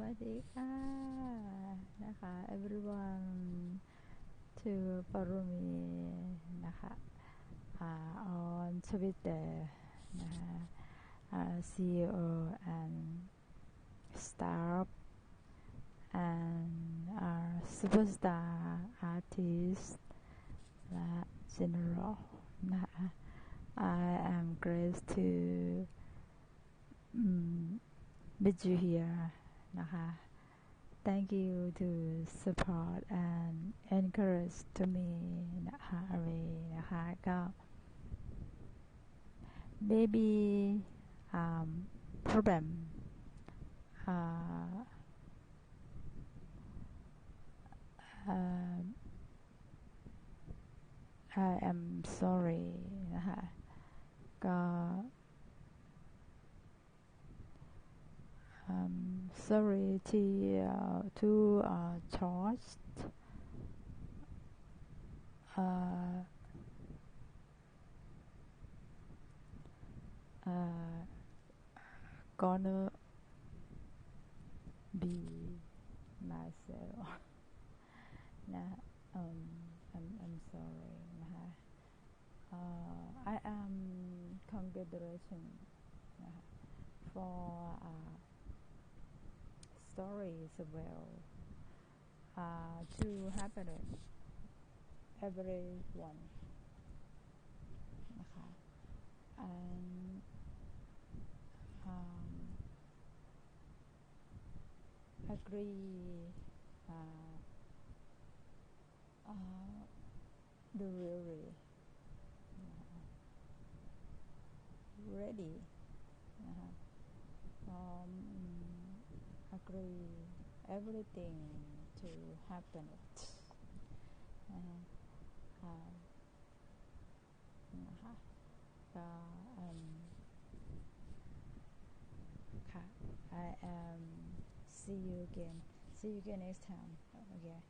วัสดีค่ะนะคะ everyone to Parumi นะคะ uh, on Twitter นะคะ uh, CEO and staff and uh, superstar artist และ general นะคะ I am grace to um, meet you here นะคะ Thank you to support and encourage to me นะคะอะไรนะคะก็ maybe um, problem uh, uh, I am sorry นะคะก็ um, authority uh, to uh, trust uh, uh gonna be myself. nah, um, I'm, I'm sorry. Nah. Uh, I am consideration nah, for. Uh, stories well uh, to happen everyone นะคะ and um, agree uh, uh, the really uh, ready นะคะ um, agree everything to happen it นะคะอ่านะคะก็ um, ค่ะ I am see you again see you again next time okay